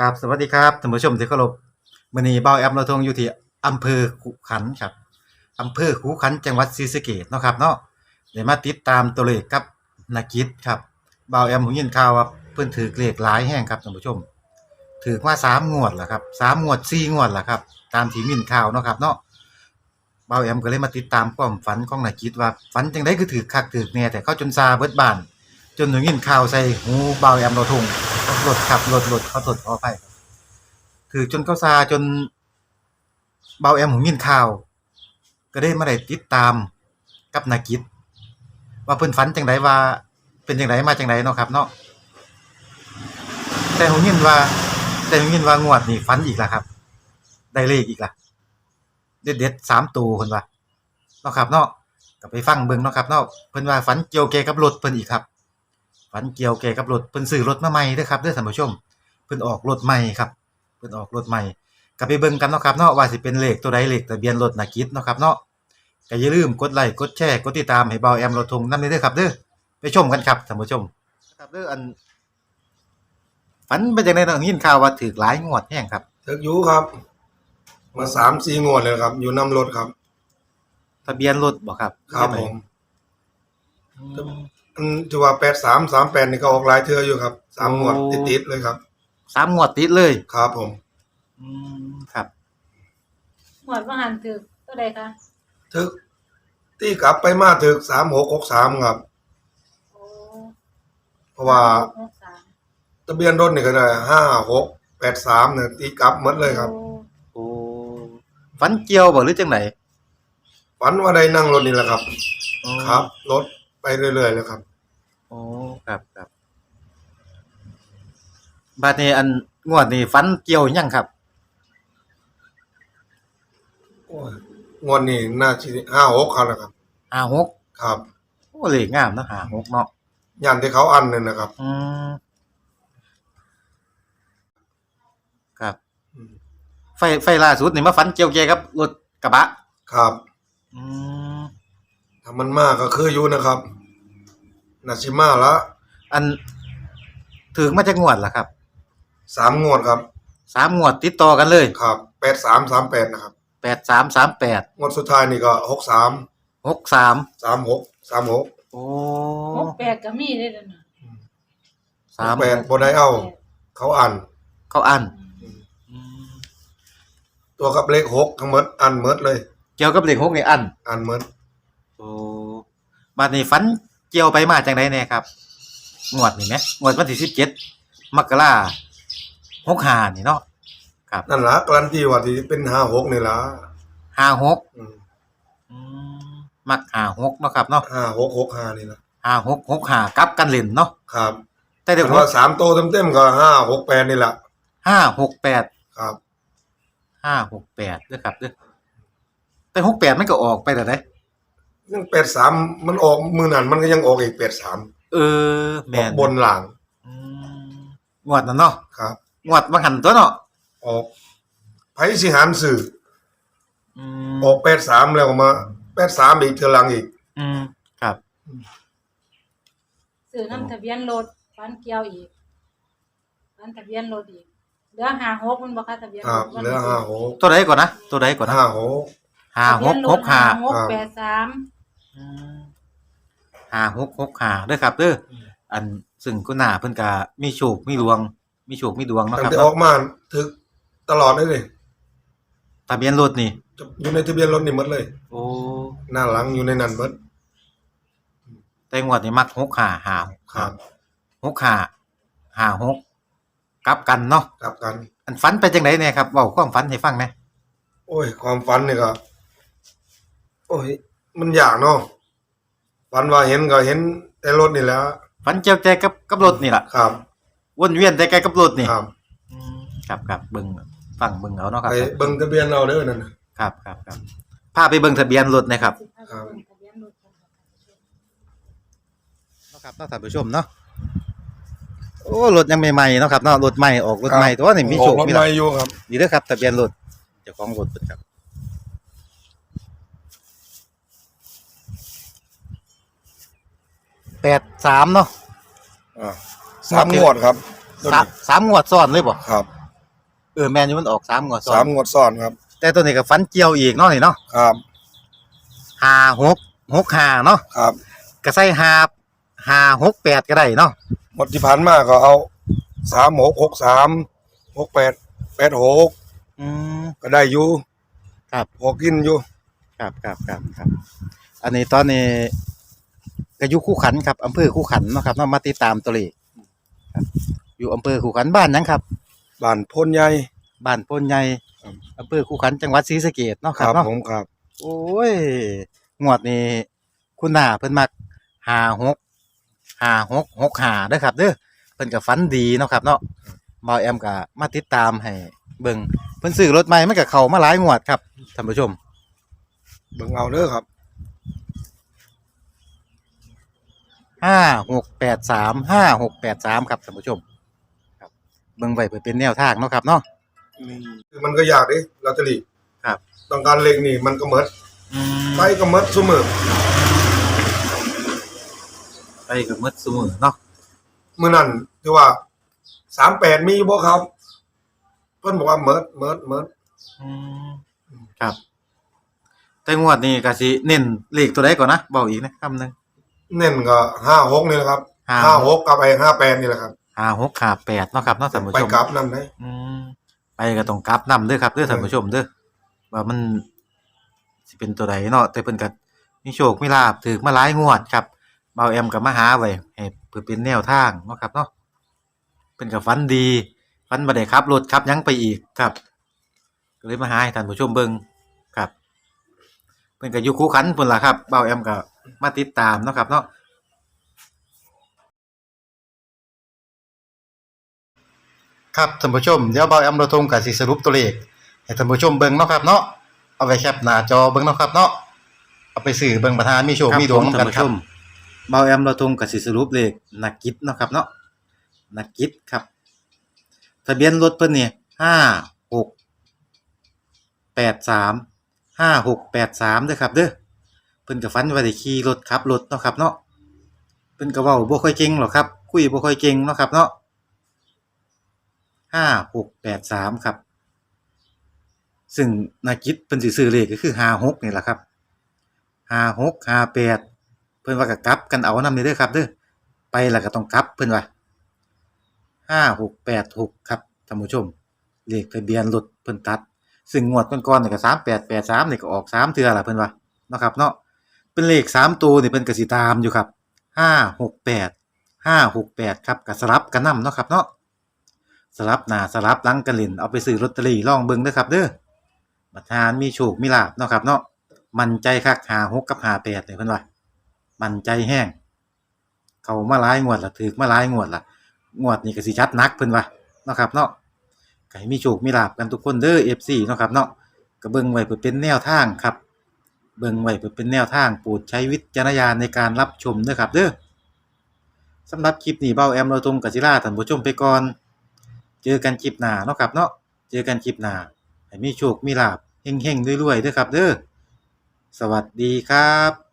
กับสวัสดีครับท่านผู้ชมที่เคารพมื้อนี้เบ้าแอมเราทงอยู่ที่อำเภอขุขันครับอำเภอขุขันจังหวัดศรีสะเกษเนาะครับเนาะได้มาติดตามตัวเลขกับนักกิจครับเบ้าแอมผมยินข่าวว่าเพิ่นถือเลขหลายแห่งครับท่านผู้ชม ถือมาสามงวดแล้วครับสามงวดสี่งวดแล้วครับตามที่มินข่าวเนาะครับเนาะเบ้าแอมก็เลยมาติดตามความฝันของนักกิจว่าฝันจังไดคือถือคักถือแน่แต่เขาจนซาเบิดบาน จนหนูยินข่าวใส่หูเบ้าแอมเราทง รถขับรถรถเขาถดขอไปถือจนเขาซาจนเบาแอมหูยินข่าว ก็ได้มาได้ติดตามกับนากิจว่าเพิ่นฝันจังไดว่า เป็นจังไดมาจังไดเนาะครับเนาะแต่หูยินว่า แต่หูยินว่างวดนี่ฝันอีกแล้วครับ ได้เลขอีกละเด็ดเด็ดๆสามตัวเพิ่นว่าเนาะครับเนาะก็ไปฟังเบิ่งเนาะครับเนาะเพิ่นว่าฝันเกี่ยวแก่กับรถเพิ่นอีกครับ ฝันเกี่ยวแก่กับรถเพิ่นซื้อรถมาใหม่เด้อครับเด้อท่านผู้ชมเพิ่นออกรถใหม่ครับเพิ่นออกรถใหม่ก็ไปเบิ่งกันเนาะครับเนาะว่าสิเป็นเลขตัวใดเลขทะเบียนรถนากิจเนาะครับเนาะก็อย่าลืมกดไลค์กดแชร์กดติดตามให้เบาแอมรถทงนำเด้อครับเด้อไปชมกันครับท่านผู้ชมครับเด้ออันฝันเป็นจังได๋เนาะยินข่าวว่าถูกหลายงวดแฮงครับถึกอยู่ครับ มาสามสี่งวดเลยครับ อยู่น้ำรถครับ ทะเบียนรถบ่ครับครับผม อืมอันที่ว่าแปดสามสามแปดนี่ก็ออกหลายเทื่ออยู่ครับสามงวดติดๆเลยครับสามงวดติดเลย ครับผมอืมครับ หมวดว่าหันถึกก็ได้คะถึกที่กลับไปมาถึกสามหกหกสามครับ โอ้เพราะว่าหกสามทะเบียนรถนี่ก็ได้ห้าหกแปดสามเนี่ยตีกลับหมดเลยครับ โอ้โอ้ฝันเกี่ยวบ่หรือจังไดฝันว่าได้นั่งรถนี่แหละครับอ๋อครับ รถไปเรื่อยๆเลยครับ โอ้ครับครับบัดนี้อันงวดนี้ฝันเกี่ยวหยังครับ โอ้ยงวดนี้น่าจะห้าหกครับนะครับห้าหกครับโอ้เลขงามเนาะห้าหกเนาะยันที่เขาอันเนี่ยนะครับอืมครับ อืมไฟไฟล่าสุดนี่มาฝันเกี่ยวแกกับรถกระบะ ครับ อืมถ้ามันมากก็คืออยู่นะครับ นาชิมาละอันถึงมาจากงวดล่ะครับสามงวดครับสามงวดติดต่อกันเลยครับแปดสามสามแปดนะครับแปดสามสามแปดงวดสุดท้ายนี่ก็หกสามหกสามสามหกสามหกโอ้หกแปดก็มีได้แล้วนะสามแปดบนได้เอา เขาอ่านเขาอันตัวกับเลขหกทั้งหมดอ่านหมดเลย เกี่ยวกับเลขหกนี่อันอ่านหมดโอ้บัดนี้ฝัน เกี่ยวไปมาจังไดแน่ครับงวดนี่ไหมงวดวันที่สิบเจ็ดมกราหกห้านี่เนาะครับนั่นละการันตีว่าที่เป็นห้าหกนี่ละห้าหกอืมมักห้าหกเนาะครับเนาะห้าหกหกห้านี่ละห้าหกหกห้ากลับกันเล่นเนาะครับ แต่เดี๋ยวแต่ว่าสามโตวเต็มๆก็ห้าหกแปดนี่แหละห้าหกแปดครับห้าหกแปดเด้อครับเด้อแต่หกแปดมันก็ออกไปแต่ไหน ยังแปดสามมันออกมือนั่นมันก็ยังออกอีกแปดสามเอออแม่อกนบนหลังอืมงวดนั่นเนาะครับ งวดบางหันตัวเนาะออกไผสิหารสื่ออืมออกแปดสามแล้วก็มาแปดสามอีกเทือหลังอีก อืมครับ ซื้อน้ำทะเบียนรถฟันเกี่ยวอีกฟันทะเบียนรถอีกเหลือห้าหกมันบ่คะทะเบียนครรับถวันเหลือที่ห้าสิบหกตัวใดก่อนนะตัวใดก่อนนะห้าหกห้าทะหเบียกนรหถกห้าหกครับแปดสามอืม ห้าหกหกห้าเด้อครับเด้ออม อันซึ่งคุณหน้าเพิ่นก็มีโชคมีดวง มีโชคมีดวงเนาะตั้คงรับแต่ออกมาถึกตลอดเลยเลยทะเบียนรถนี่อยู่ในทะเบียนรถนี่หมดเลย โอ้หน้าหลังอยู่ในนั้นหมดแต่งวดนี่มักหกห้าห้าครับหกห้าห้าหกกลับกันเนาะกลับกัน อันฝันไปจังไดเนี่ยครับเว้าความฝันให้ฟังแหน่โอ้ย ความฝันนี่ก็ โอ้ย มันยากเนาะฝันว่าเห็นก็เห็นแต่รถนี่แหล้วฝันเกี่ยวใจกับกับรถนี่ล่ะครับวนเวียนแต่ไกลกับรถนี่ครับอืมครับครับเบิ่งฟังเบิ่งเอาเนาะครับ ไปเบิ่งทะเบียนเราเด้อนั่นน่ะ ครับครับครับพาไปเบิ่งทะเบียนรถนะครับ ครับทะเบียนรถกันค่ะเนาะครับเนาะท่านผู้ชมเนาะโอ้รถยังใหม่ๆเนาะครับเนาะรถใหม่ออกรถใหม่ตัวนี่มีโชคออกรถมีใหลาม่ภอยู่ครับ ดีเด้อครับทะเบียนรถเจ้าของรถเพิ่นครับแป ดสามเนาะอ่าสามงวดครับสามสามงวดซ้อนเลยบ่ครับอแม่นอยู่มันออกสามงวดซ้อสามนงวดซ้อนครับ แต่ตัวนี้ก็ฝันเกี่ยวอีกเนาะนี่เนาะครับห้าหกหกห้าเนาะครับก็ใส่ห้าห้าหกแปดก็ได้เนาะหมดที่ผ่านมาก็เอาสามหกหกสามหกแปดแปดหกอืม ก็ได้อยู่ครับ พอกินอยู่ครับครับครับครับ อันนี้ตอนนี้ ก็อยู่คู่ขันครับอำเภอคู่ขันเนาะครับเนาะมาติดตามตัวเลขครับอยู่อำเภอคู่ขันบ้านหยังครับบ้านพ้นใหญ่ บ้านโพนใหญ่ครับ อำเภอคู่ขันจังหวัดศรีสะเกษเนาะคครับรับเนาะผมครับ โอ้ยงวดนี้คุณหน้าเพิ่นมักหาหกหาหกหกหาเด้อครับเด้อเพิ่นก็ฝันดีเนาะครับเนาะบ่าวแอมก็มาติดตามให้เบิ่งเพิ่นซื้อรถใหม่มันก็เข้ามาหลายงวดครับท่านผู้ชม เบิ่งเอาเด้อครับ ห้าหกแปดสามห้าหกแปดสามครับท่านผู้ชม ครับเบิ่งไว้เพื่อเป็นแนวทางเนาะครับเนาะ คือมันก็ยากดิลอตเตอรี่ครับ ต้องการเลขนี่มันก็เหมือนอืมไปก็เหมือนซุมื้อไปกับมดสมือเนาะมื้อนั้นที่ว่า38มีบ่ครับ เพิ่นบอกว่าเหมือนเหมือนเหมือนอืมครับ แต่งวดนี้ก็สิเน้นเลขตัวใดก่อนนะบอกอีกนะคำหนึง เน้นก็56นี่แหละครับห้า56กับไอ้58นี่แหละครับห้าหกขาแปดเนาะครับเนาะท่านผู้ไปชมกลับนำได้อืมไปก็ต้องกลับนำเด้อครับเด้อท่านผู้ชมเด้อว่ามันสิเป็นตัวใดเนาะแต่เพิ่นก็มีโชคมีลาภถือมาหลายงวดครับเบาแอมก็มาหาไว้ให้เพื่อเป็นแนวทางเนาะครับเนาะเพิ่นก็ฝันดีฝันบ่ได้ขับรถขับหยังไปอีกครับก็เลยมาหาให้ท่านผู้ชมเบิ่งครับเพิ่นก็อยู่คู่ขันพุ่นล่ะครับเบาแอมก็ มาติดตามเนาะครับเนาะครับท่านผู้ชมเดี๋ยวเบาแอมเราทงกับสิสรุปตัวเลขให้ท่านผู้ชมเบิ่งเนาะครับเนาะเอาไว้แคปหน้าจอเบิ่งเนาะครับเนาะเอาไปสื่อเบิ่งประธานมีโชคมีดวงนำกันครับเบาแอมเราทงกับสิสรุปเลขนักกิจเนาะครับเนาะนักกิจครับ ทะเบียนรถเพิ่นนี่ห้าหกแปดสามห้าหกแปดสามเด้อครับเด้อ เพิ่นก็ฝันว่าได้ขี่รถขับรถเนาะครับเนาะเพิ่นก็เว้าบ่ค่อยเก่งหรอกครับ คุยบ่ค่อยเก่งเนาะครับเนาะห้าหกแปดสามครับ ซึ่งนากิจเพิ่นสิซื้อเลขก็คือห้าหกนี่แหละครับห้าหกห้าแปดเพิ่นว่าก็กลับกันเอานำนี่เด้อครับเด้อไปแล้วก็ต้องกลับเพิ่นว่าห้าหกแปดหกครับท่านผู้ชมเลขทะเบียนรถเพิ่นตัด ซึ่งงวดก่อนๆนี่ก็สามแปดแปดสามนี่ก็ออกสามเทื่อละเพิ่นว่าเนาะครับเนาะ เป็นเลขสามตัวนี่เพิ่นกสิตามอยู่ครับห้าหกแปดห้าหกแปดครับก็สลับกันนำเนาะครับเนาะสลับหนาสลับลังกันเล่นเอาไปซื้อลอตเตอรี่ลองเบิ่งเด้อครับเด้อบัดทานมีโชคมีลาบเนาะครับเนาะมันใจคักหาหกกับหาแปดเลยเพิ่อนว่ามันใจแห้ง เขามาหลายงวดละถือมาหลายงวดละงวดนี้ก็สิจัดนักเพิ่อนว่าเนาะครับเนาะก็ให้มีโชคมีลาบกันทุกคนเด้อ FC เนาะครับเนาะก็เบิ่งไว้เพื่อเป็นแนวทางครับ เบิ่งไว้เพื่อเป็นแนวทางโปรดใช้วิจารณญาณในการรับชมเด้อครับเด้อสำหรับคลิปนี้เบ้าแอมเราตรงกับศิลาท่านผู้ชมไปก่อน เจอกันคลิปหน้าเนาะครับเนาะเจอกันคลิปหน้าให้มีโชคมีลาบเฮงๆรวยๆเด้อครับเด้อสวัสดีครับ